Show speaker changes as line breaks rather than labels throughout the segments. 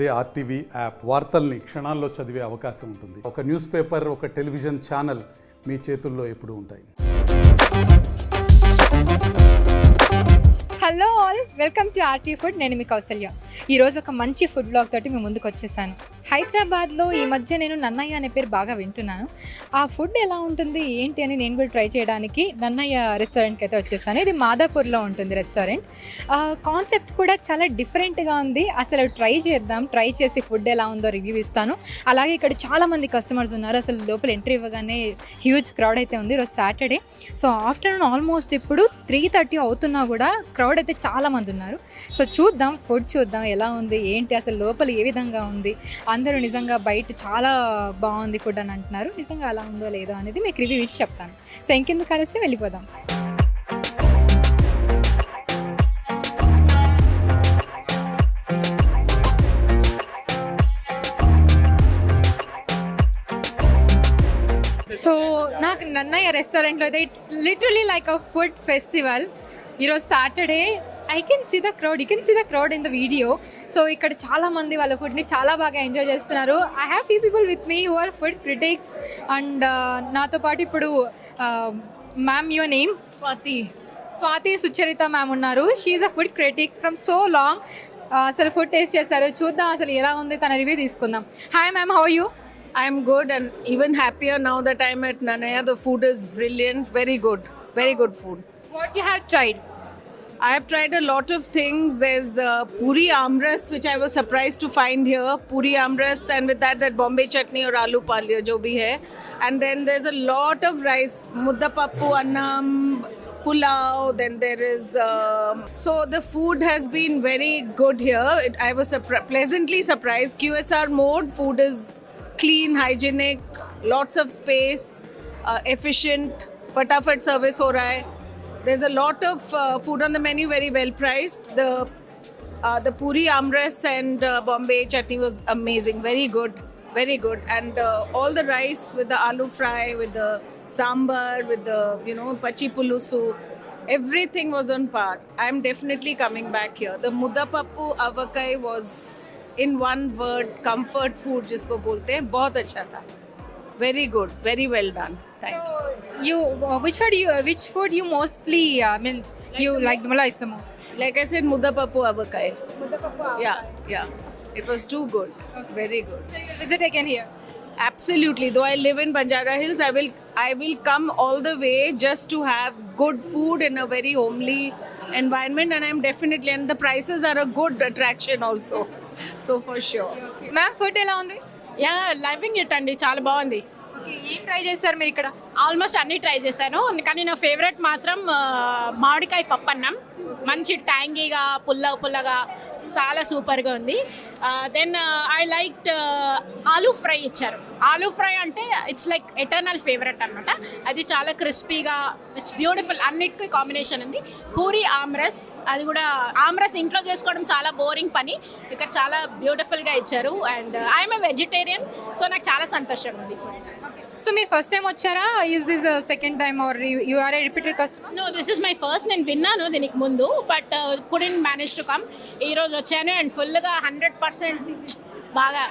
అదే RTV app వార్తల్ని క్షణాల్లో చదివే అవకాశం ఉంటుంది. ఒక న్యూస్ పేపర్ ఒక టెలివిజన్ ఛానల్ మీ చేతుల్లో ఎప్పుడు ఉంటాయి.
Hello all welcome to RT food. నేను మీ కౌసల్య. ఈరోజు ఒక మంచి ఫుడ్ బ్లాగ్ తోటి మేము ముందుకు వచ్చేసాను హైదరాబాద్లో ఈ మధ్య నేను నన్నయ్య అనే పేరు బాగా వింటున్నాను. ఆ ఫుడ్ ఎలా ఉంటుంది? ఏంటి అని నేను కూడా ట్రై చేయడానికి నన్నయ్య రెస్టారెంట్కి అయితే వచ్చేసాను. ఇది మాదాపూర్లో ఉంటుంది రెస్టారెంట్. కాన్సెప్ట్ కూడా చాలా డిఫరెంట్గా ఉంది. అసలు ట్రై చేద్దాం. ట్రై చేసి ఫుడ్ ఎలా ఉందో రివ్యూ ఇస్తాను. అలాగే ఇక్కడ చాలామంది కస్టమర్స్ ఉన్నారు. అసలు లోపల ఎంట్రీ ఇవ్వగానే హ్యూజ్ క్రౌడ్ అయితే ఉంది ఈరోజు సాటర్డే. సో ఆఫ్టర్నూన్ ఆల్మోస్ట్ ఇప్పుడు త్రీ థర్టీ అవుతున్నా కూడా క్రౌడ్ అయితే చాలామంది ఉన్నారు. సో చూద్దాం. ఫుడ్ చూద్దాం. ఎలా ఉంది? ఏంటి? అసలు లోపల ఏ విధంగా ఉంది? అందరూ నిజంగా బయట చాలా బాగుంది ఫుడ్ అని అంటున్నారు. నిజంగా అలా ఉందో లేదో అనేది మీకు రివ్యూ ఇచ్చి చెప్తాను. సో ఇంకెందుకు కలిసి వెళ్ళిపోదాం. సో నాకు నన్నయ్య రెస్టారెంట్లో అయితే it's literally like a food festival ఈరోజు Saturday I can see the crowd you can see the crowd in the video so ఇక్కడ చాలా మంది వాళ్ళ ఫుడ్ని చాలా బాగా ఎంజాయ్ చేస్తున్నారు. I have few people with me who are food critics and నాతో పాటు ఇప్పుడు ma'am your name
Swathi
Swathi Sucharitha ma'am ఉన్నారు. She's a food critic from so long అసలు ఫుడ్ టేస్ట్ చేశారు. చూద్దాం అసలు ఎలా ఉంది తన రివ్యూ తీసుకుందాం. Hi ma'am how you
I'm good and even happier now that I'm at Nanaya. The food is brilliant, very good, very good food.
What you have tried
I have tried a lot of things. There's uh, puri amras, which I was surprised to find here. Puri amras, and with that, that Bombay chutney or aloo palya, jo bhi hai. And then there's a lot of rice, mudda pappu, annam, pulao. Then there is. um so the food has been very good here. It, I was surpri- pleasantly surprised. QSR mode, food is clean, hygienic, lots of space, uh, efficient. Fatafat service ho raha hai. There's a lot of uh, food on the menu, very well priced. The uh, the puri amras and uh, Bombay chutney was amazing, very good, very good. And uh, all the rice with the aloo fry, with the sambar, with the you know pachi pulusu, everything was on par. I'm definitely coming back here. The mudapappu avakai was in one word comfort food जिसको बोलते हैं बहुत अच्छा था very good very well done thank you
So you, uh, which food you, which food you mostly, uh, I mean, you like the likes the most?
like I said mudapappu avakai Yeah, yeah. It was too good. Very good.
So you visit again here.
Absolutely. Though I live in Banjara Hills, I will I will come all the way just to have good food in a very homely environment and I'm definitely and the prices are a good attraction also. So for sure.
Ma'am food ఎలా ఉంది
yeah living it అండి చాలా బాగుంది
okay ఏం try చేశారు మీరు ఇక్కడ?
Almost అన్ని ట్రై చేశాను. కానీ నా ఫేవరెట్ మాత్రం మామిడికాయ పప్పు అన్నం మంచి ట్యాంగీగా పుల్ల పుల్లగా చాలా సూపర్గా ఉంది. Then I like aloo fry ఇచ్చారు. ఆలూ ఫ్రై అంటే ఇట్స్ లైక్ ఎటర్నల్ ఫేవరెట్ అనమాట అది చాలా క్రిస్పీగా ఇట్స్ బ్యూటిఫుల్ అన్నిటికీ కాంబినేషన్ ఉంది. పూరి ఆమ్రస్ అది కూడా ఆమ్రస్ ఇంట్లో చేసుకోవడం చాలా బోరింగ్ పని. ఇక్కడ చాలా బ్యూటిఫుల్గా ఇచ్చారు. And I'm a vegetarian so నాకు చాలా సంతోషంగా ఉంది.
సో మీరు ఫస్ట్ టైం వచ్చారా? Is this second time are you are a repeated customer
no this is my first నేను విన్నాను దీనికి ముందు but couldn't manage to come ఈరోజు వచ్చాను అండ్ ఫుల్గా హండ్రెడ్ పర్సెంట్ బాగా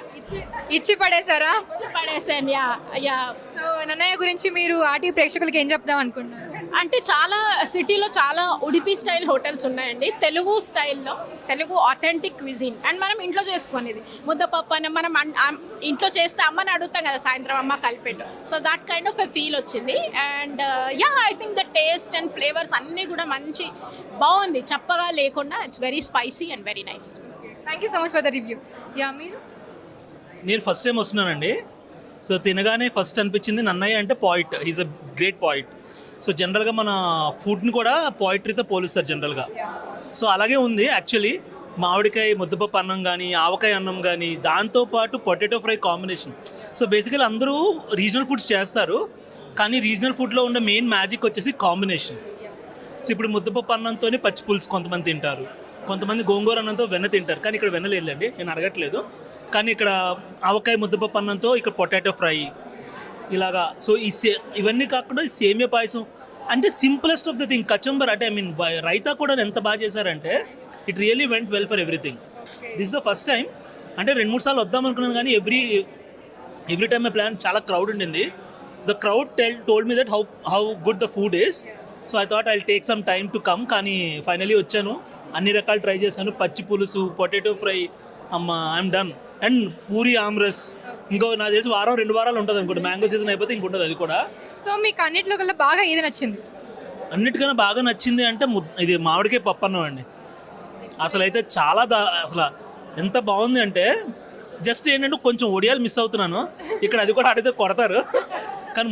ఇచ్చి పడేశారా?
పడేసాను యా యా
సో నన్నయ్య గురించి మీరు ఆటి ప్రేక్షకులకి ఏం చెప్దాం అనుకుంటున్నారు?
అంటే చాలా సిటీలో చాలా ఉడిపి స్టైల్ హోటల్స్ ఉన్నాయండి. తెలుగు స్టైల్లో తెలుగు ఆథెంటిక్ క్విజిన్ అండ్ మనం ఇంట్లో చేసుకునేది. ముద్దపప్పు అని మనం ఇంట్లో చేస్తే అమ్మని అడుగుతాం కదా సాయంత్రం అమ్మ కలిపెట్టు. So that kind of a feel వచ్చింది. And yeah I think the taste and flavours అన్నీ కూడా మంచి బాగుంది. చప్పగా లేకుండా it's very spicy and very nice
thank you so much for the review yeah మీరు
నేను ఫస్ట్ టైం వస్తున్నానండి. సో తినగానే ఫస్ట్ అనిపించింది నన్నయ్య అంటే poet is a great poet so జనరల్గా మన ఫుడ్ని కూడా పోయిటరీతో పోలుస్తారు జనరల్గా. సో అలాగే ఉంది యాక్చువల్లీ మామిడికాయ ముద్దపప్పు అన్నం కానీ ఆవకాయ అన్నం కానీ దాంతోపాటు potato fry combination. So basically అందరూ రీజనల్ ఫుడ్స్ చేస్తారు కానీ రీజనల్ ఫుడ్లో ఉన్న మెయిన్ మ్యాజిక్ వచ్చేసి కాంబినేషన్. సో ఇప్పుడు ముద్దపప్పు అన్నంతో పచ్చి పులుసు కొంతమంది తింటారు కొంతమంది గోంగూర అన్నంతో వెన్న తింటారు కానీ ఇక్కడ వెన్న లేదండి నేను అడగట్లేదు. కానీ ఇక్కడ ఆవకాయ ముద్దపప్పు అన్నంతో ఇక్కడ పొటాటో ఫ్రై ఇలాగా. సో ఈ సే ఇవన్నీ కాకుండా సేమియా పాయసం. అంటే సింపులెస్ట్ ఆఫ్ ద థింగ్ కచంబర్ అంటే ఐ మీన్ రైతా కూడా ఎంత బాగా చేశారంటే it really went well for everything this the first time అంటే రెండు మూడు సార్లు వద్దాం అనుకున్నాను కానీ every every time my plan చాలా క్రౌడ్ ఉండింది. The crowd tell told me that how how good the food is so I thought I take some time to come కానీ ఫైనలీ వచ్చాను. అన్ని రకాలు ట్రై చేశాను. పచ్చి పులుసు పొటాటో ఫ్రై అమ్మ I'm done and puri aamras. ఇంకో నాకు తెలిసి వారం రెండు వారాలు ఉంటుంది అనుకుంటా. మ్యాంగో సీజన్ అయిపోతే ఇంకుంటుంది అది కూడా.
సో మీకు అన్నిట్లో కల్లా బాగా ఏది నచ్చింది?
అన్నిటికన్నా బాగా నచ్చింది అంటే ఇది మామిడికాయ పప్పు అన్నం అండి. అసలు అయితే చాలా దా అసలు ఎంత బాగుంది అంటే జస్ట్ ఏంటంటే కొంచెం ఒడియాలు మిస్ అవుతున్నాను. ఇక్కడ అది కూడా అడిగితే కొడతారు. కానీ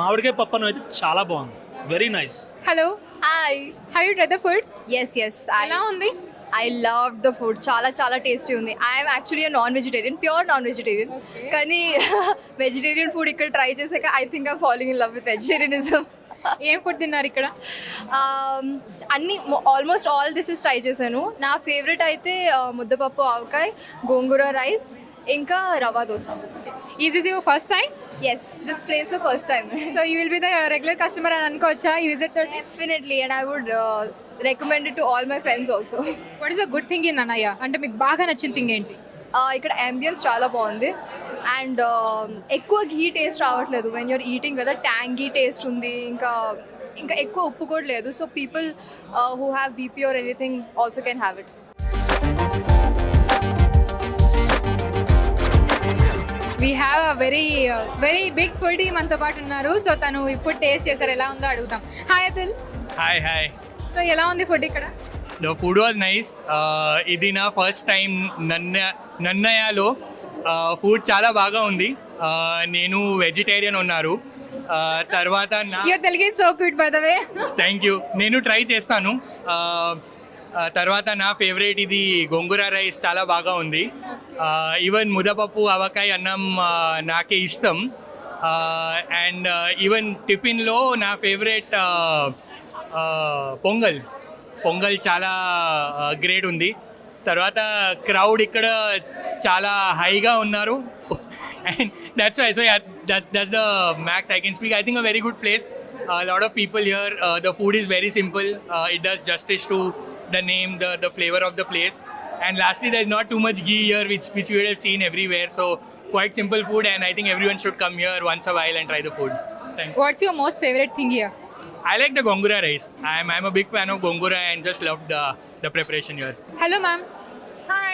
మామిడికాయ పప్పు అన్నం అయితే చాలా బాగుంది. Very nice
hello
hi
hi you try the food
yes yes
ఎలా ఉంది?
ఐ లవ్ ద ఫుడ్ చాలా చాలా టేస్టీ ఉంది. I'm actually non vegetarian pure non vegetarian కానీ వెజిటేరియన్ ఫుడ్ ఇక్కడ ట్రై చేశాక I think I'm following in love with vegetarianism
ఏం food తిన్నారు ఇక్కడ?
Um, అన్ని ఆల్మోస్ట్ ఆల్ డిషెస్ ట్రై చేశాను. నా ఫేవరెట్ అయితే uh, ముద్దపప్పు ఆవకాయ గోంగూర రైస్ ఇంకా rava dosa.
Is is your first time
yes this ప్లేస్లో first time
so you will be the regular customer అని అనుకోవచ్చా? ఈ visit
definitely and I would recommend to all my friends also
what is a good thing in అన్నయ్య అంటే మీకు బాగా నచ్చిన thing ఏంటి?
ఇక్కడ అంబియన్స్ చాలా బాగుంది. అండ్ ఎక్కువ ఘీ టేస్ట్ రావట్లేదు. వెన్ యూర్ ఈటింగ్ కదా ట్యాంగీ టేస్ట్ ఉంది ఇంకా ఇంకా ఎక్కువ ఉప్పు కూడా లేదు. So people who have BP or anything also can have it
we have a very very big food మనతో పాటు ఉన్నారు. సో తను ఈ ఫుడ్ టేస్ట్ చేశారు. ఎలా ఉందో అడుగుతాం. Hi Atul
hi hi
so ఎలా ఉంది ఫుడ్ ఇక్కడ?
The food was nice Uh, ఇది నా ఫస్ట్ టైం నన్న నన్నయాలో ఫుడ్ చాలా బాగా ఉంది. Uh, నేను వెజిటేరియన్ ఉన్నారు. Uh, తర్వాత థ్యాంక్ యూ నేను ట్రై చేస్తాను. Uh, uh, తర్వాత నా ఫేవరెట్ ఇది గోంగూర రైస్ చాలా బాగా ఉంది. ఈవెన్ ముదపప్పు అవకాయ అన్నం uh, నాకే ఇష్టం. అండ్ ఈవెన్ టిఫిన్లో నా ఫేవరెట్ పొంగల్. పొంగల్ చాలా గ్రేట్ ఉంది. తర్వాత క్రౌడ్ ఇక్కడ చాలా హైగా ఉన్నారు. And that's why so that's the max I can speak I think a very good place lot of people here the food is very simple it does justice to the name the the flavour of the place and lastly the is not too much ghee here which which you have seen everywhere so quite simple food and I think everyone should come here once a while and try the food thank
what's your most favourite thing here
i like the gongura rice i'm i'm a big fan of gongura and just love the the preparation here
hello ma'am
Hi.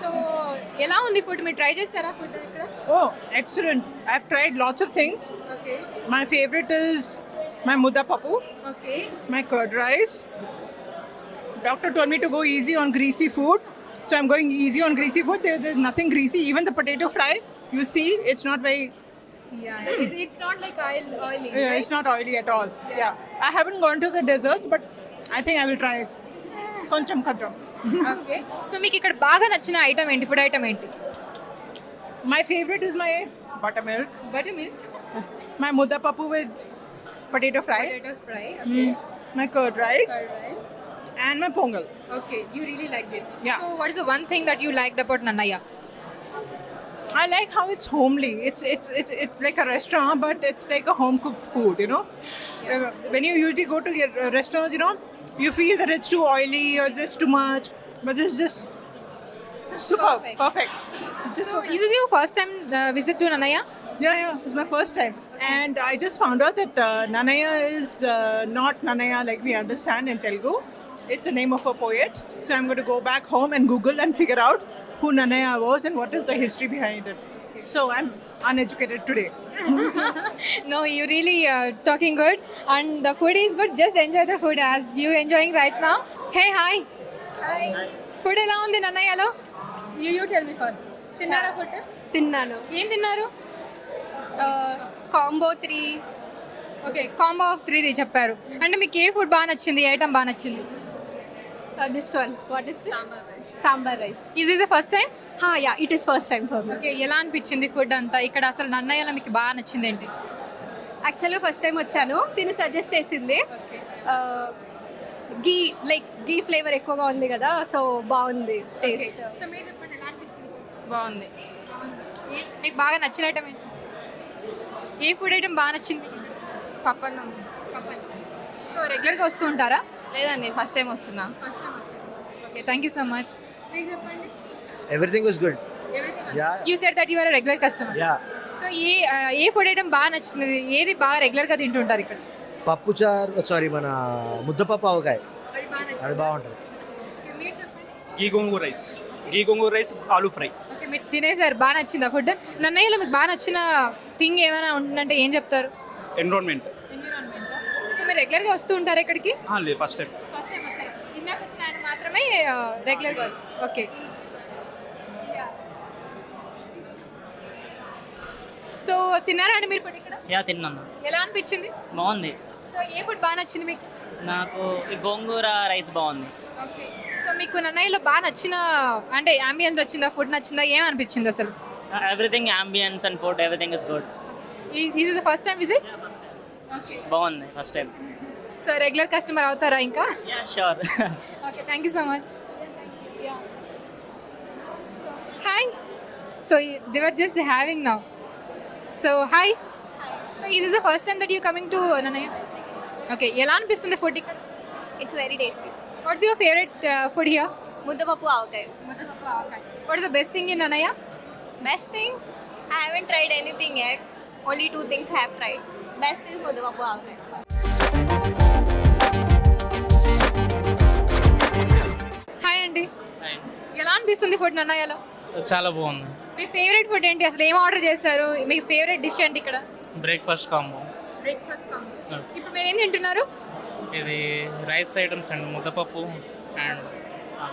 So ఎలా ఉంది food మీరు try చేస్తారా food ఇక్కడ
Oh, excellent. I've tried lots of things.
Okay
My favorite is my mudda papu,
okay
my curd rice. Doctor told me to go easy on greasy food. So I'm going easy on greasy food. There, there's nothing greasy. Even the potato fry, you see, it's not very,
it's not like oil oily
uh, it's not oily at all. Yeah. I haven't gone to the desserts, but I think I will try it. Koncham koncham.
Okay so మీకు ఇక్కడ బాగా నచ్చిన item ఏంటి food item ఏంటి
My favorite is my buttermilk,
butter milk
my mudda papu with potato fry,
potato fry okay
my curd rice, and my pongal.
Okay you really like it
Yeah.
So what is the one thing that you like about Nannayya
I like how it's homely. It's it's it's, it's like a restaurant, but it's like a home cooked food. You know, yeah. Uh, when you usually go to your, uh, restaurants, you know, you feel that it's too oily or this too much, but it's just super perfect.
perfect. So, is this your first time uh, visit to Nanaya?
Yeah, yeah, it's my first time, okay. and I just found out that uh, Nanaya is uh, not Nanaya like we understand in Telugu. It's the name of a poet. So I'm going to go back home and Google and figure out who Nanaya was and what is the history behind it. So I'm uneducated today.
No, you really uh, talking good, and the food is good. Just enjoy the food as you enjoying right now. Hey, hi. Hi. Food ఎలా ఉంది నన్నయ్యలో you you tell me first తిన్నారా food
తిన్నాను
ఏం తిన్నారు
combo three
okay combo of three చెప్పారు అంటే మీకు ఏ food బాగా నచ్చింది ఏ ఐటమ్ బాగా నచ్చింది
this one what is sambar rice
is is the first time
yeah it is first time for me
okay ఎలా అనిపించింది ఫుడ్ అంతా? ఇక్కడ అసలు నన్నయ్యలో మీకు బాగా నచ్చింది ఏంటి?
యాక్చువల్గా ఫస్ట్ టైం వచ్చాను. తిని సజెస్ట్ చేసింది. గీ లైక్ గీ ఫ్లేవర్ ఎక్కువగా ఉంది కదా సో బాగుంది టేస్ట్
సో మీరు చెప్పండి ఎలా అనిపించింది?
బాగుంది.
ఏ- మీకు బాగా నచ్చిన ఐటమ్ ఏంటి? ఏ ఫుడ్ ఐటమ్ బాగా నచ్చింది? పప్పన్నం. పప్పన్నం. సో రెగ్యులర్గా వస్తూ ఉంటారా?
లేదండి ఫస్ట్ టైం వస్తున్నా.
Okay thank you so
much was good. Yeah.
You said that your regular customer
Yeah.
So ఏ ఏ ఫుడ్ ఐటమ్ బాగా నచ్చుతుంది ఏది బాగా రెగ్యులర్గా తింటుంటారు ఇక్కడ?
పప్పు చార్ సారీ మన ముద్దపప్పు ఆవకాయ. అది బాగుంటుంది.
Ghee gongura rice. Ghee gongura rice aloo fry.
Okay మీరు తినేసారు బాగా నచ్చింది ఆ ఫుడ్ నన్నయ్యలో మీకు బాగా నచ్చిన థింగ్ ఏమైనా ఉంటుందంటే ఏం చెప్తారు?
ఎన్విరాన్మెంట్
మీరు రెగ్యులర్గా వస్తూ ఉంటారు ఇక్కడికి?
లేదు ఫస్ట్ టైం
ఫస్ట్ టైం వచ్చారు? ఇందాక వచ్చిన ఆయన మాత్రమే రెగ్యులర్గా ఓకే సో తిన్నారా అండి మీరు ఫుడ్ ఇక్కడ?
యా తిన్నాను
ఎలా అనిపించింది?
బాగుంది.
సో ఏ ఫుడ్ బాగా నచ్చింది మీకు?
నాకు ఈ గోంగూర రైస్ బాగుంది.
ఓకే సో మీకు నన్నయ్యలో బాగా నచ్చిన అంటే అంబియన్స్ నచ్చిందా ఫుడ్ నచ్చిందా ఏం అనిపించింది అసలు?
Everything ambience and food everything is
good this is first time visit
బాగుంది first time
so regular customer అవుతారా ఇంకా?
Yeah sure
Okay, thank you so much. Hi. So y- they were just having now. So hi. So is this the first time that you're coming to Nanaya? Okay, ఎలా అనిపిస్తుంది food ఇక్కడ?
It's very tasty
what's your favourite food here
muddapappu avakaya.
What is the best thing in Nannayya
best thing I haven't tried anything at only two things have tried best is muddapappu avakaya
hi అండి. ఎలా అనిపిస్తుంది food నన్నయ్యలో
చాలా బాగుంది.
మీ favourite food ఏంటి? అసలు ఏం order చేశారు? మీ favourite dish ఏంటి ఇక్కడ?
Breakfast combo
breakfast
Yes.
ఇప్పుడు మీరు ఏం తింటున్నారు?
ఇది rice items and muddapappu and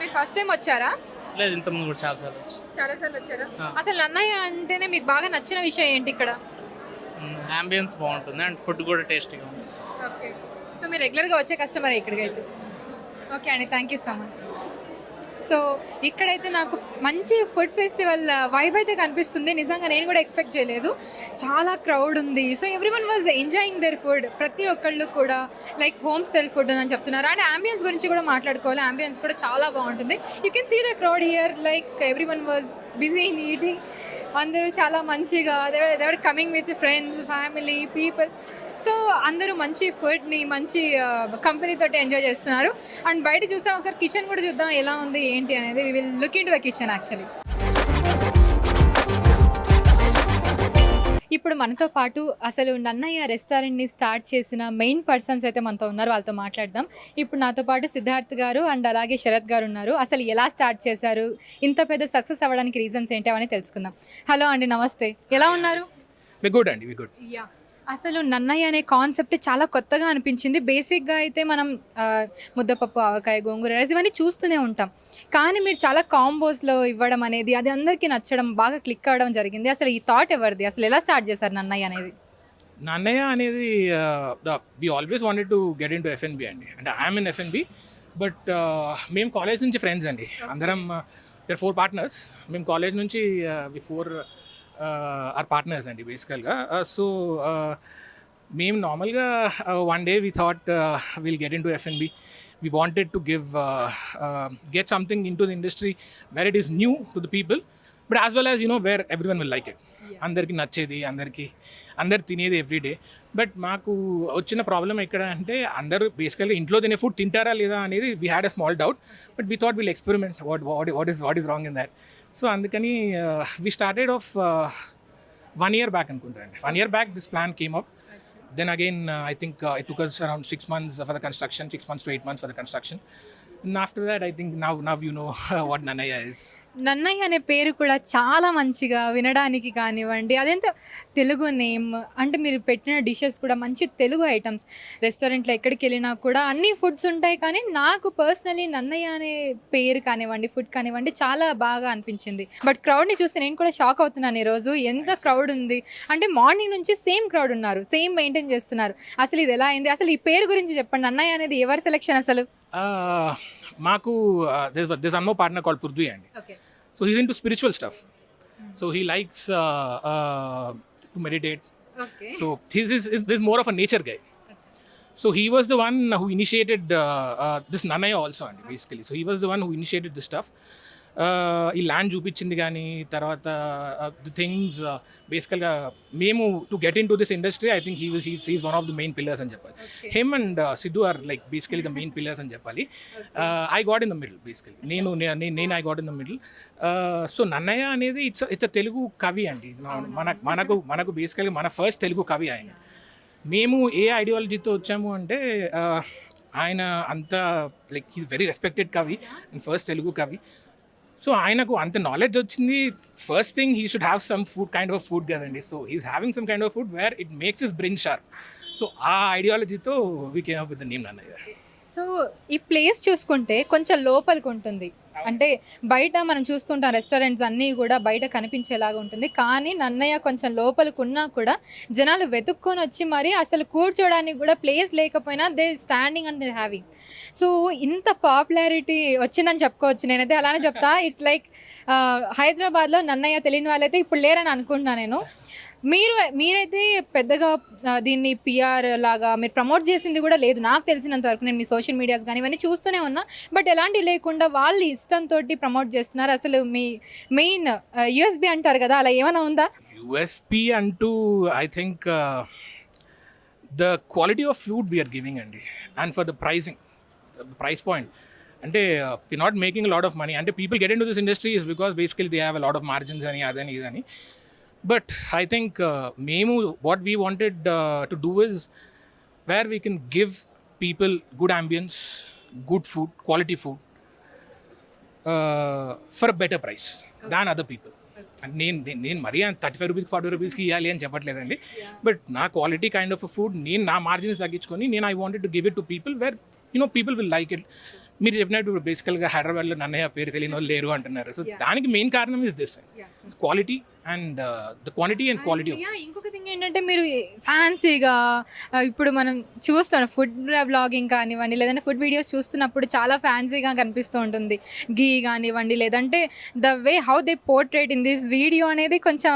మీరు ఫస్ట్ టైం వచ్చారా?
లేదు ఇంతకుముందు కూడా చాలా సార్లు
చాలా సార్లు వచ్చారా? అసలు అన్నయ్య అంటేనే మీకు బాగా నచ్చిన విషయం ఏంటి ఇక్కడ?
అంబియన్స్ బాగుంటుంది అండ్ ఫుడ్ కూడా టేస్టీగా ఉంది
ఓకే. సో మీరు రెగ్యులర్గా వచ్చే కస్టమర్ ఇక్కడికి అయితే? ఓకే అండి. Thank you so much so ఇక్కడైతే నాకు మంచి ఫుడ్ ఫెస్టివల్ వైబ్ అయితే కనిపిస్తుంది. నిజంగా నేను కూడా ఎక్స్పెక్ట్ చేయలేదు. చాలా క్రౌడ్ ఉంది. So everyone was enjoying their food ప్రతి ఒక్కళ్ళు కూడా లైక్ హోమ్ స్టైల్ ఫుడ్ అని చెప్తున్నారు. అండ్ అంబియన్స్ గురించి కూడా మాట్లాడుకోవాలి. అంబియన్స్ కూడా చాలా బాగుంటుంది. You can see the crowd here like everyone was busy in eating అందరూ చాలా మంచిగా they were coming with friends family people so అందరూ మంచి ఫుడ్ని మంచి uh, కంపెనీ తోటి ఎంజాయ్ చేస్తున్నారు. అండ్ బయట చూస్తే ఒకసారి కిచెన్ కూడా చూద్దాం ఎలా ఉంది ఏంటి అనేది. We will look into the kitchen actually ఇప్పుడు మనతో పాటు అసలు నన్నయ్య రెస్టారెంట్ని స్టార్ట్ చేసిన మెయిన్ పర్సన్స్ అయితే మనతో ఉన్నారు. వాళ్ళతో మాట్లాడదాం. ఇప్పుడు నాతో పాటు సిద్ధార్థ్ గారు అండ్ అలాగే శరత్ గారు ఉన్నారు. అసలు ఎలా స్టార్ట్ చేశారు? ఇంత పెద్ద సక్సెస్ అవ్వడానికి రీజన్స్ ఏంటి అవన్నీ తెలుసుకుందాం. హలో అండి నమస్తే. ఎలా ఉన్నారు?
గుడ్ అండి గుడ్
యా అసలు నన్నయ్య అనే కాన్సెప్ట్ చాలా కొత్తగా అనిపించింది. బేసిక్గా అయితే మనం ముద్దపప్పు ఆవకాయ గోంగూర రైస్ ఇవన్నీ చూస్తూనే ఉంటాం. కానీ మీరు చాలా కాంబోస్లో ఇవ్వడం అనేది అది అందరికీ నచ్చడం బాగా క్లిక్ అవ్వడం జరిగింది. అసలు ఈ థాట్ ఎవరిది? అసలు ఎలా స్టార్ట్ చేశారు నన్నయ్య అనేది?
నన్నయ్య అనేది we always wanted to get into F n B అండి. అంటే I'm in F n B but మేము కాలేజ్ నుంచి ఫ్రెండ్స్ అండి. అందరం దర్ ఫోర్ పార్ట్నర్స్ మేము కాలేజ్ నుంచి వి ఫోర్ ఆర్ పార్ట్నర్స్ అండి బేసికల్గా సో మేము నార్మల్గా one day we thought will get into F n B we wanted to give get something into the industry where it is new to the people but as well as you know where everyone will like it అందరికి నచ్చేది అందరికి అందరు తినేది everyday but మాకు వచ్చిన problem ఎక్కడ అంటే అందరూ బేసికల్గా ఇంట్లో తినే ఫుడ్ తింటారా లేదా అనేది we had a small doubt but we thought will experiment what what what is what is wrong in that so అందుకని we started off one year back అనుకుంటారండి one year back this plan came up then again I think it took us around six months for the construction six months to eight months for the construction after that i think now now you know what nanaya is.
Nannayya అనే పేరు కూడా చాలా మంచిగా వినడానికి కానివ్వండి అదెంత Telugu name అంటే మీరు పెట్టిన డిషెస్ కూడా మంచి తెలుగు ఐటమ్స్ రెస్టారెంట్లో ఎక్కడికి వెళ్ళినా కూడా అన్ని ఫుడ్స్ ఉంటాయి కానీ నాకు పర్సనలీ నన్నయ్య అనే పేరు కానివ్వండి ఫుడ్ కానివ్వండి చాలా బాగా అనిపించింది. బట్ క్రౌడ్ని చూస్తే నేను కూడా షాక్ అవుతున్నాను ఈరోజు. ఎంత క్రౌడ్ ఉంది. అంటే మార్నింగ్ నుంచి సేమ్ క్రౌడ్ ఉన్నారు సేమ్ మెయింటైన్ చేస్తున్నారు. అసలు ఇది ఎలా అయింది? అసలు ఈ పేరు గురించి చెప్పండి. అన్నయ్య అనేది ఎవరి సెలెక్షన్ అసలు?
మాకు uh, there's, there's one more partner called purdue అండి
okay
so he's into spiritual stuff so he likes uh, uh, to meditate
okay
so he's, he's, he's, he's more of a nature guy so he was the one who initiated uh, uh, this nanaya also and basically so he was ఈ land చూపించింది కానీ తర్వాత the things బేసికల్గా మేము to get into this industry I think he was he's he's one of the main pillars అని చెప్పాలి. Him and Siddhu are like basically the main pillars అని చెప్పాలి. I got in the middle basically నేను నేను I got in the middle so Nannayya అనేది it's it's Telugu కవి అండి. మన మనకు మనకు బేసికల్గా మన ఫస్ట్ తెలుగు కవి ఆయన. మేము ఏ ఐడియాలజీతో వచ్చాము అంటే ఆ, ఆయన అంత like is very respected kavi and first Telugu kavi so ఆయనకు అంత నాలెడ్జ్ వచ్చింది. First thing he should have some food kind of food కదండి. So he's having some kind of food where it makes his brain sharp so ఆ ఐడియాలజీతో we came up with the name Nannayya
so ఈ place చూసుకుంటే కొంచెం లోపలికి ఉంటుంది. అంటే బయట మనం చూస్తుంటాం రెస్టారెంట్స్ అన్నీ కూడా బయట కనిపించేలాగా ఉంటుంది. కానీ నన్నయ్య కొంచెం లోపలికి ఉన్నా కూడా జనాలు వెతుక్కొని వచ్చి మరి అసలు కూర్చోడానికి కూడా ప్లేస్ లేకపోయినా they standing and they having. So ఇంత పాపులారిటీ వచ్చిందని చెప్పుకోవచ్చు. నేనైతే అలానే చెప్తా. ఇట్స్ లైక్ హైదరాబాద్లో నన్నయ్య తెలియని వాళ్ళైతే ఇప్పుడు లేరని అనుకుంటున్నాను నేను. మీరు మీరైతే పెద్దగా దీన్ని పిఆర్ లాగా మీరు ప్రమోట్ చేసింది కూడా లేదు. నాకు తెలిసినంత వరకు నేను మీ సోషల్ మీడియాస్ కానీ ఇవన్నీ చూస్తూనే ఉన్నా. బట్ ఎలాంటివి లేకుండా వాళ్ళు ఇష్టంతో ప్రమోట్ చేస్తున్నారు. అసలు మీ మెయిన్ యుఎస్బి అంటారు కదా అలా ఏమైనా ఉందా?
యుఎస్పి అంటూ I think the quality of food we're giving అండి. And for the pricing price point అంటే we not making lot of money అంటే people get into this industry is because basically they have lot of margins అని అదని ఇదని. But I think మేము what we wanted to do is where we can give people good ambience good food quality food for better price than other people నేను నేను- నేను మరీ thirty five రూపీస్కి forty రూపీస్కి ఇవ్వాలి అని చెప్పట్లేదండి బట్ నా క్వాలిటీ కైండ్ ఆఫ్ ఫుడ్ నేను నా మార్జిన్స్ తగ్గించుకొని నేను I wanted to give it to people where you know people will like it మీరు చెప్పినట్టు బేసికల్గా హైదరాబాద్లో నన్నయ్య పేరు తెలియని వాళ్ళు లేరు అంటున్నారు. సో దానికి మెయిన్ కారణం is this quality and the quantity and
quality ఇంకొక థింగ్ ఏంటంటే మీరు ఫ్యాన్సీగా ఇప్పుడు మనం చూస్తాం ఫుడ్ బ్లాగింగ్ కానివ్వండి లేదంటే ఫుడ్ వీడియోస్ చూస్తున్నప్పుడు చాలా ఫ్యాన్సీగా కనిపిస్తూ ఉంటుంది. గీ కానివ్వండి లేదంటే the way how they portrait in this video అనేది కొంచెం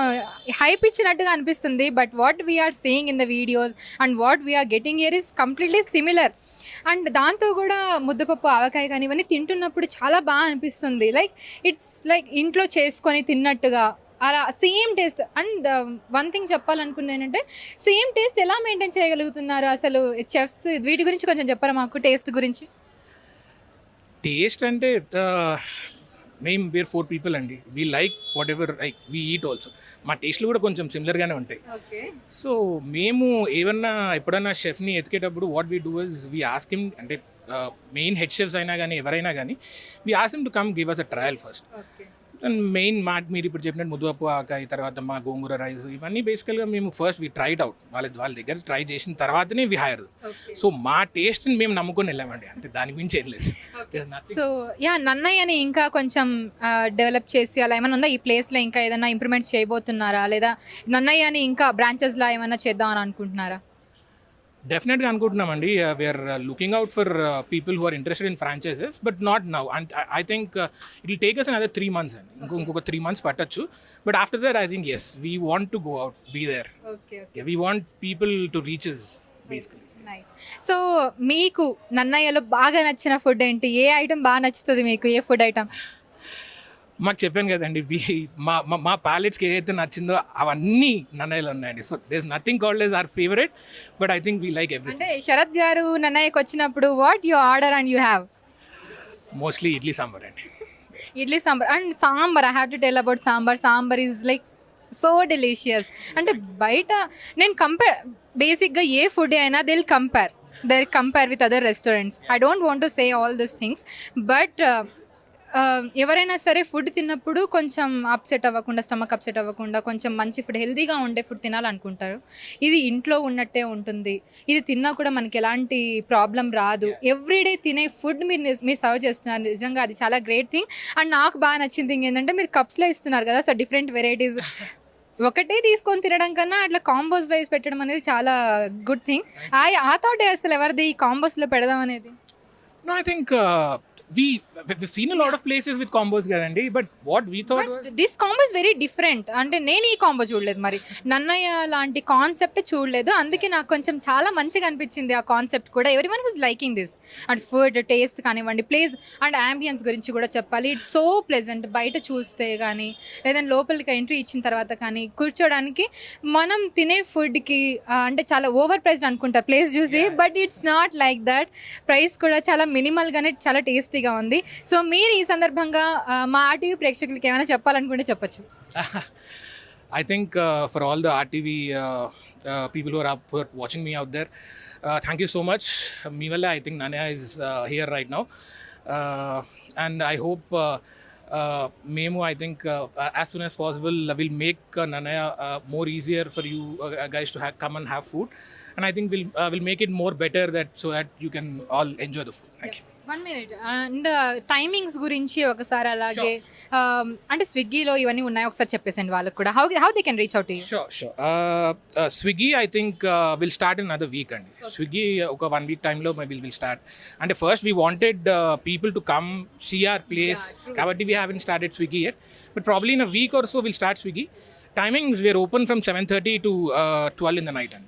హైప్ ఇచ్చినట్టుగా అనిపిస్తుంది. But what we're seeing in the videos and what we're getting here is completely similar and దాంతో కూడా ముద్దపప్పు ఆవకాయ కానీ ఇవన్నీ తింటున్నప్పుడు చాలా బాగా అనిపిస్తుంది. లైక్ ఇట్స్ లైక్ ఇంట్లో చేసుకొని తిన్నట్టుగా అలా same taste. And um, one thing చెప్పాలనుకుంది ఏంటంటే సేమ్ టేస్ట్ ఎలా మెయింటైన్ చేయగలుగుతున్నారు అసలు చెఫ్స్? వీటి గురించి కొంచెం చెప్పరా మాకు టేస్ట్ గురించి?
టేస్ట్ అంటే మేము వేర్ ఫోర్ పీపుల్ అండి. We like whatever like we eat also మా టేస్ట్లు కూడా కొంచెం సిమిలర్గానే ఉంటాయి. సో మేము ఏమన్నా ఎప్పుడన్నా షెఫ్ని ఎతికేటప్పుడు what we do is we ask him అంటే మెయిన్ హెడ్ షెఫ్స్ అయినా కానీ ఎవరైనా కానీ we ask him to come give us a trial
first
and main మా మీరు ఇప్పుడు చెప్పినట్టు ముద్దపప్పు ఆకాయ తర్వాత మా గోంగూర రైస్ ఇవన్నీ బేసికల్గా మేము ఫస్ట్ వి ట్రైట్ అవుట్ వాళ్ళ వాళ్ళ దగ్గర ట్రై చేసిన తర్వాతనే వి హైర్ సో మా టేస్ట్ని మేము నమ్ముకొని వెళ్ళామండి. అంతే దాని గురించి ఏం లేదు.
సో యా నన్నయ్యని ఇంకా కొంచెం డెవలప్ చేసి అలా ఏమైనా ఉందా? ఈ ప్లేస్లో ఇంకా ఏదైనా ఇంప్రూవ్మెంట్స్ చేయబోతున్నారా? లేదా నన్నయ్యని ఇంకా బ్రాంచెస్లా ఏమైనా చేద్దామని అనుకుంటున్నారా?
డెఫినెట్గా అనుకుంటున్నామండి. We're looking out for people who are interested in franchises but not now and I think it will take us another three months అండి ఇంకో ఇంకొక త్రీ మంత్స్ పట్టచ్చు. But after that I think as we want to go out
be
there we want people to reaches
basically so మీకు నన్నయ్యలో బాగా నచ్చిన food ఏంటి? ఏ item బాగా నచ్చుతుంది మీకు? ఏ ఫుడ్ ఐటమ్
మాకు చెప్పాను కదండి మా మా ప్యాలెట్స్కి ఏదైతే నచ్చిందో అవన్నీ నన్నయ్యలో ఉన్నాయండి so there's nothing called is our favourite but I think we like
అంటే శరత్ గారు నన్నయ్యకి వచ్చినప్పుడు what you order and you have
mostly idli sambar అండి.
Idli sambar and sambar I have to tell about sambar. Sambar is like so delicious అంటే బయట నేను compare బేసిక్గా ఏ ఫుడ్ అయినా Dil compare their compare with other restaurants I don't want to say all this things but ఎవరైనా సరే food తిన్నప్పుడు కొంచెం అప్సెట్ అవ్వకుండా స్టమక్ అప్సెట్ అవ్వకుండా కొంచెం మంచి ఫుడ్ హెల్తీగా ఉండే ఫుడ్ తినాలనుకుంటారు. ఇది ఇంట్లో ఉన్నట్టే ఉంటుంది. ఇది తిన్నా కూడా మనకి ఎలాంటి ప్రాబ్లం రాదు. ఎవ్రీడే తినే ఫుడ్ మీరు మీరు సర్వ్ చేస్తున్నారు. నిజంగా అది చాలా గ్రేట్ థింగ్ అండ్ నాకు బాగా నచ్చిన థింగ్ ఏంటంటే మీరు కప్స్లో ఇస్తున్నారు కదా సో డిఫరెంట్ వెరైటీస్ ఒకటే తీసుకొని తినడం కన్నా అట్లా కాంబోస్ వైజ్ పెట్టడం అనేది చాలా గుడ్ థింగ్ ఆ థాట్ అసలు ఎవరిది ఈ కాంబోస్లో పెడదాం అనేది?
No, I think we we've seen a lot of places with combos కదండి but what we thought was
this combo is very different అంటే నేను ఈ కాంబో చూడలేదు మరి. నన్నయ్య లాంటి కాన్సెప్ట్ చూడలేదు. అందుకే నాకు కొంచెం చాలా మంచిగా అనిపించింది ఆ కాన్సెప్ట్ కూడా. Everyone was liking this and food taste కానివ్వండి ప్లేస్ అండ్ అంబియన్స్ గురించి కూడా చెప్పాలి. ఇట్స్ సో ప్లెజెంట్ బయట చూస్తే కానీ లేదంటే లోపలికి ఎంట్రీ ఇచ్చిన తర్వాత కానీ కూర్చోడానికి మనం తినే ఫుడ్కి అంటే చాలా ఓవర్ ప్రైస్డ్ అనుకుంటారు ప్లేస్ చూసి but it's not like that price కూడా చాలా మినిమల్గానే చాలా టేస్టీగా ఉంది సో మీరు ఈ సందర్భంగా మా ఆర్టీవీ ప్రేక్షకులకి ఏమైనా చెప్పాలనుకుంటే చెప్పొచ్చు
I think uh, for all the RTV uh, uh, people who are, up, who are watching me out there, uh, thank you so much. Mivalla, I think Nanya is uh, here right now. Uh, and I hope uh, uh, Memo, I think uh, as soon as possible, will make uh, Nanaya uh, more easier for you uh, guys to ha- come and have food. And I think we'll, uh, we'll make
one minute and timings గురించి ఒకసారి అలాగే um, అంటే స్విగ్గీలో ఇవన్నీ ఉన్నాయి ఒకసారి చెప్పేసండి వాళ్ళకి కూడా how how they can
reach out. Uh, uh, Swiggy, I think, uh, will start in another week. And Swiggy, ఒక వన్ వీక్ టైంలో will start. And first, we wanted uh, people to come see our place. కాబట్టి we haven't started Swiggy yet. But probably in a week or so, we'll start Swiggy. Timings, we're open from 7.30 to uh, 12 in the night. And,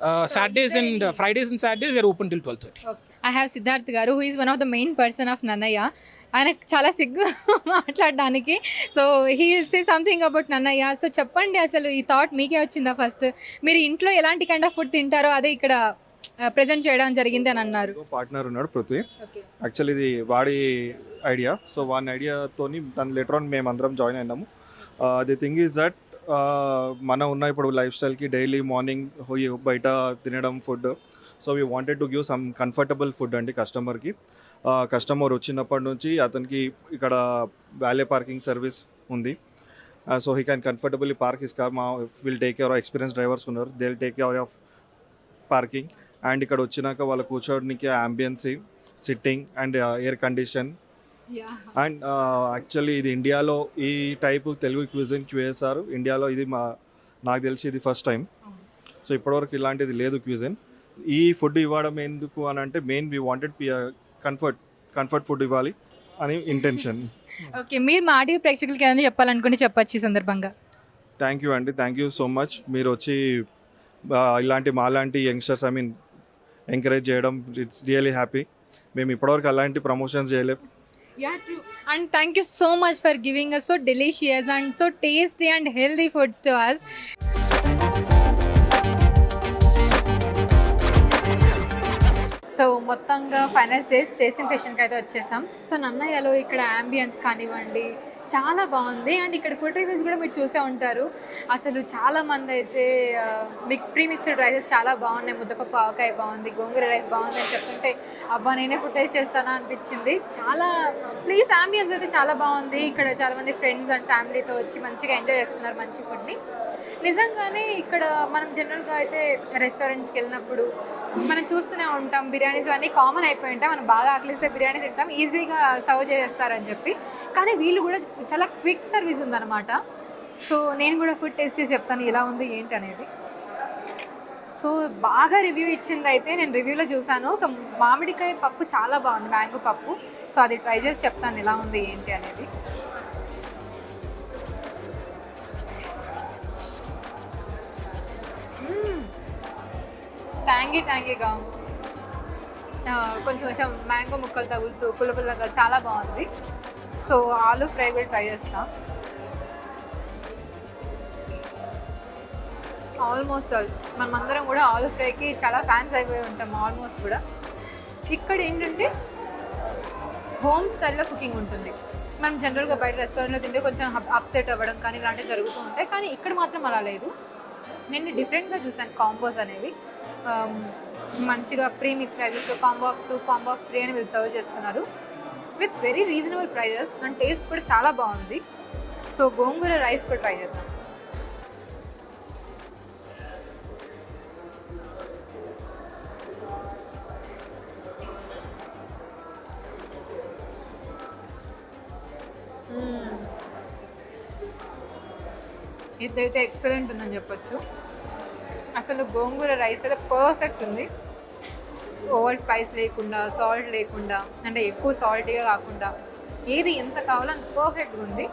uh, Saturdays and uh, Fridays and Saturdays, we're open till 12.30.
I have Siddharth garu who is one of the main person of Nannayya ఆయనకు చాలా సిగ్గు మాట్లాడడానికి. So he will say something about Nannayya so చెప్పండి అసలు ఈ thought మీకే వచ్చిందా first మీరు ఇంట్లో ఎలాంటి కైండ్ ఆఫ్ ఫుడ్ తింటారో అదే ఇక్కడ ప్రజెంట్ చేయడం జరిగింది అని అన్నారు.
పార్ట్నర్ ఉన్నాడు పృథ్వీ.
ఓకే
యాక్చువల్లీ ఇది వాడి ఐడియా సో వాని ఐడియాతోని దాని లెటర్ ఆన్ మేము అందరం జాయిన్ అయినాము ది థింగ్ ఈజ్ దట్ మనం ఉన్న ఇప్పుడు లైఫ్ స్టైల్కి డైలీ మార్నింగ్ పోయి బయట తినడం food so we wanted to give some comfortable food అండి కస్టమర్కి కస్టమర్ వచ్చినప్పటి నుంచి అతనికి ఇక్కడ వ్యాలే పార్కింగ్ సర్వీస్ ఉంది. So he can comfortably park his car మా will take care experience drivers ఉన్నారు. They will take care of parking and ఇక్కడ వచ్చినాక వాళ్ళ కూర్చోడానికి ambience sitting and air condition and actually ఇది ఇండియాలో ఈ టైపు తెలుగు క్విజిన్ క్యూఎస్ఆర్ ఇండియాలో ఇది మా నాకు తెలిసి ఇది ఫస్ట్ టైం సో ఇప్పటివరకు ఇలాంటిది లేదు క్విజిన్ ఈ ఫుడ్ ఇవ్వడం ఎందుకు అని అంటే main we wanted comfort comfort food ఇవ్వాలి అని ఇంటెన్షన్
ఓకే మీరు మా ఆర్టీవీ ప్రేక్షకులకి ఏమైనా చెప్పాలనుకుంటే చెప్పొచ్చు ఈ సందర్భంగా.
థ్యాంక్ యూ అండి థ్యాంక్ యూ సో మచ్ మీరు వచ్చి ఇలాంటి మాలాంటి యంగ్స్టర్స్ ఐ మీన్ ఎంకరేజ్ చేయడం ఇట్స్ రియలీ హ్యాపీ మేము ఇప్పటివరకు అలాంటి ప్రమోషన్స్ చేయలేం.
Yeah, true. And thank you so much for giving us so delicious and so tasty and healthy foods to us. So మొత్తంగా ఫైనల్ స్టేజ్ టేస్టింగ్ సెషన్కి అయితే వచ్చేసాం. So నన్నయ్యలో ఇక్కడ అంబియన్స్ కానివ్వండి చాలా బాగుంది. అండ్ ఇక్కడ ఫుడ్ రివ్యూస్ కూడా మీరు చూసే ఉంటారు. అసలు చాలా మంది అయితే మిక్ ప్రీ మిక్స్డ్ రైసెస్ చాలా బాగున్నాయి. ముద్దపప్పు ఆవకాయ బాగుంది గోంగూర రైస్ బాగుంది అని చెప్తుంటే అబ్బా నేనే ఫుడ్ టేస్ట్ చేస్తానా అనిపించింది. చాలా ప్లీజ్ అంబియన్స్ అయితే చాలా బాగుంది. ఇక్కడ చాలా మంది ఫ్రెండ్స్ అండ్ ఫ్యామిలీతో వచ్చి మంచిగా ఎంజాయ్ చేస్తున్నారు మంచి ఫుడ్ని నిజంగానే ఇక్కడ మనం జనరల్గా అయితే రెస్టారెంట్స్కి వెళ్ళినప్పుడు మనం చూస్తూనే ఉంటాం బిర్యానీస్ అన్నీ కామన్ అయిపోయి ఉంటాయి. మనం బాగా ఆకలిస్తే బిర్యానీ తింటాం ఈజీగా సర్వ్ చేసేస్తారని చెప్పి. కానీ వీళ్ళు కూడా చాలా క్విక్ సర్వీస్ ఉందన్నమాట. సో నేను కూడా ఫుడ్ టేస్ట్ చేసి చెప్తాను ఎలా ఉంది ఏంటి? అనేది. సో బాగా రివ్యూ ఇచ్చింది అయితే నేను రివ్యూలో చూసాను సో మామిడికాయ పప్పు చాలా బాగుంది మ్యాంగో పప్పు. సో అది ట్రై చేసి చెప్తాను ఎలా ఉంది ఏంటి? అనేది. ట్యాంగీ ట్యాంగీగా కొంచెం కొంచెం మ్యాంగో ముక్కలు తగులుతూ పుల్ల పుల్లగా చాలా బాగుంది. సో ఆలూ ఫ్రై కూడా ట్రై చేస్తాం. ఆల్మోస్ట్ ఆల్ మనమందరం కూడా ఆలూ ఫ్రైకి చాలా ఫ్యాన్స్ అయిపోయి ఉంటాం ఆల్మోస్ట్ కూడా. ఇక్కడ ఏంటంటే హోమ్ స్టైల్లో కుకింగ్ ఉంటుంది. మనం జనరల్గా బయట రెస్టారెంట్లో తింటే కొంచెం అప్సెట్ అవ్వడం కానీ ఇలాంటివి జరుగుతూ ఉంటాయి. కానీ ఇక్కడ మాత్రం అలా లేదు. నేను డిఫరెంట్గా చూసాను కాంబోస్ అనేవి. Um, మంచిగా pre mix rices combo of two combo of three అని వీళ్ళు సర్వ్ చేస్తున్నారు. With very reasonable prices and taste కూడా చాలా బాగుంది. సో గోంగూర రైస్ కూడా ట్రై చేద్దాం. Hmm. ఇదైతే ఎక్సలెంట్ ఉందని చెప్పొచ్చు. అసలు గోంగూర రైస్ అయితే పర్ఫెక్ట్ ఉంది. ఓవర్ స్పైస్ లేకుండా సాల్ట్ లేకుండా అంటే ఎక్కువ సాల్ట్గా కాకుండా ఏది ఎంత కావాలో అంత పర్ఫెక్ట్గా ఉంది.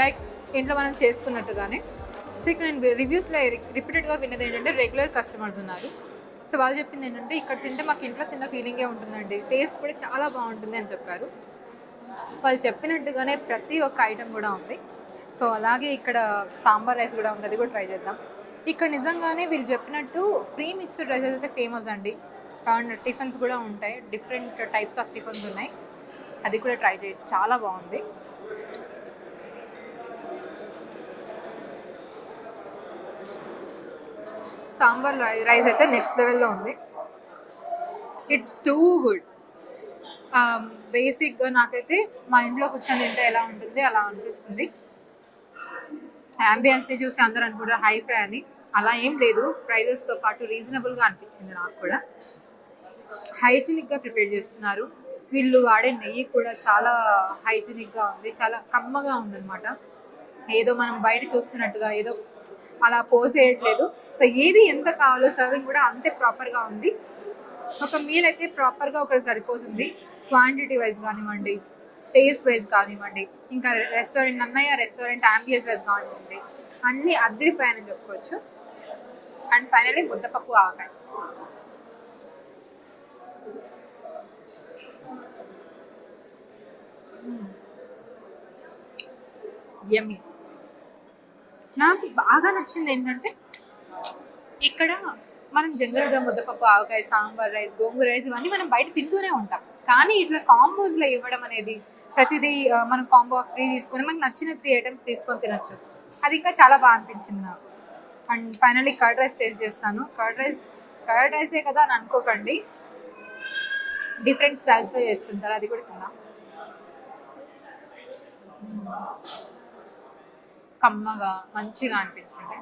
లైక్ ఇంట్లో మనం చేసుకున్నట్టుగానే. సో ఇక్కడ నేను రివ్యూస్లో రిపీటెడ్గా విన్నది ఏంటంటే రెగ్యులర్ కస్టమర్స్ ఉన్నారు. సో వాళ్ళు చెప్పింది ఏంటంటే ఇక్కడ తింటే మాకు ఇంట్లో తిన్న ఫీలింగే ఉంటుందండి. టేస్ట్ కూడా చాలా బాగుంటుంది అని చెప్పారు. వాళ్ళు చెప్పినట్టుగానే ప్రతి ఒక్క ఐటెం కూడా ఉంది. సో అలాగే ఇక్కడ సాంబార్ రైస్ కూడా ఉంది అది కూడా ట్రై చేద్దాం. ఇక్కడ నిజంగానే వీళ్ళు చెప్పినట్టు ప్రీ మిక్స్డ్ రైసెస్ అయితే ఫేమస్ అండి. అండ్ టిఫిన్స్ కూడా ఉంటాయి. డిఫరెంట్ టైప్స్ ఆఫ్ టిఫిన్స్ ఉన్నాయి. అది కూడా ట్రై చేయొచ్చు చాలా బాగుంది. సాంబార్ రై- రైస్ అయితే నెక్స్ట్ లెవెల్లో ఉంది. ఇట్స్ టూ గుడ్ బేసిక్గా నాకైతే మా ఇంట్లో కూర్చొని తింటే ఎలా ఉంటుంది అలా అనిపిస్తుంది. యాంబియన్స్ చూసి అందరూ అనుకుంటారు హైఫై అని. అలా ఏం లేదు. ప్రైజెస్తో పాటు రీజనబుల్గా అనిపించింది నాకు కూడా. హైజీనిక్గా ప్రిపేర్ చేస్తున్నారు. వీళ్ళు వాడే నెయ్యి కూడా చాలా హైజీనిక్గా ఉంది. చాలా కమ్మగా ఉందన్నమాట. ఏదో మనం బయట చూస్తున్నట్టుగా ఏదో అలా పోసేయట్లేదు సో ఏది ఎంత కావాలో సర్వింగ్ కూడా అంతే ప్రాపర్గా ఉంది. ఒక మీల్ అయితే ప్రాపర్గా ఒకటి సరిపోతుంది. క్వాంటిటీ వైజ్ కానివ్వండి టేస్ట్ వైజ్ కానివ్వండి ఇంకా రెస్టారెంట్ అన్నయ్య రెస్టారెంట్ అంబియన్స్ వైజ్ కానివ్వండి అన్నీ అద్దరిపోయాయని చెప్పుకోవచ్చు. అండ్ ఫైనలీ ముద్దపప్పు ఆవకాయ. Hmm. యమ్మీ నాకు బాగా నచ్చింది ఏంటంటే ఇక్కడ మనం జనరల్గా ముద్దపప్పు ఆవకాయ సాంబార్ రైస్ గోంగూర రైస్ ఇవన్నీ మనం బయట తింటూనే ఉంటాం. కానీ ఇట్లా కాంబోస్లో ఇవ్వడం అనేది ప్రతిదీ మనం కాంబో ఆఫ్ త్రీ తీసుకొని మనకు నచ్చిన త్రీ ఐటమ్స్ తీసుకొని తినొచ్చు. అది ఇంకా చాలా బాగా అనిపించింది నాకు. And finally curd rice taste చేస్తాను. కర్డ్ రైస్ కర్డ్ రైసే కదా అని అనుకోకండి. డిఫరెంట్ స్టైల్స్లో చేస్తుంటారు అది కూడా తిందాం. కమ్మగా మంచిగా అనిపించింది.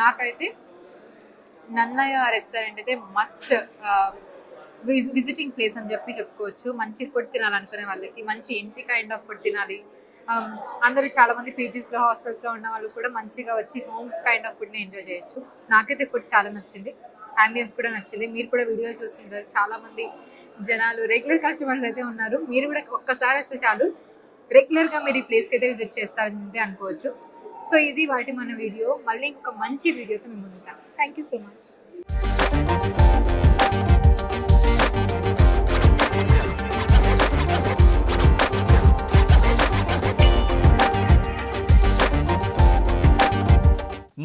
నాకైతే నన్నయ్య రెస్టారెంట్ అయితే మస్ట్ విజిటింగ్ ప్లేస్ అని చెప్పి చెప్పుకోవచ్చు. మంచి ఫుడ్ తినాలనుకునే వాళ్ళకి మంచి ఇంటి కైండ్ ఆఫ్ ఫుడ్ తినాలి. Um, అందరూ చాలా మంది పీజీస్లో హాస్టల్స్లో ఉన్న వాళ్ళు కూడా మంచిగా వచ్చి హోమ్స్ కైండ్ ఆఫ్ ఫుడ్ని ఎంజాయ్ చేయొచ్చు. నాకైతే ఫుడ్ చాలా నచ్చింది. అంబియన్స్ కూడా నచ్చింది. మీరు కూడా వీడియో చూస్తుంటారు. చాలా మంది జనాలు రెగ్యులర్ కస్టమర్స్ అయితే ఉన్నారు. మీరు కూడా ఒక్కసారి వస్తే చాలు. రెగ్యులర్గా మీరు ఈ ప్లేస్కి అయితే విజిట్ చేస్తారని అనుకోవచ్చు. సో ఇది వాటి మన వీడియో. మళ్ళీ ఇంకొక మంచి వీడియోతో మేము ముందుంటాం థ్యాంక్ యూ సో మచ్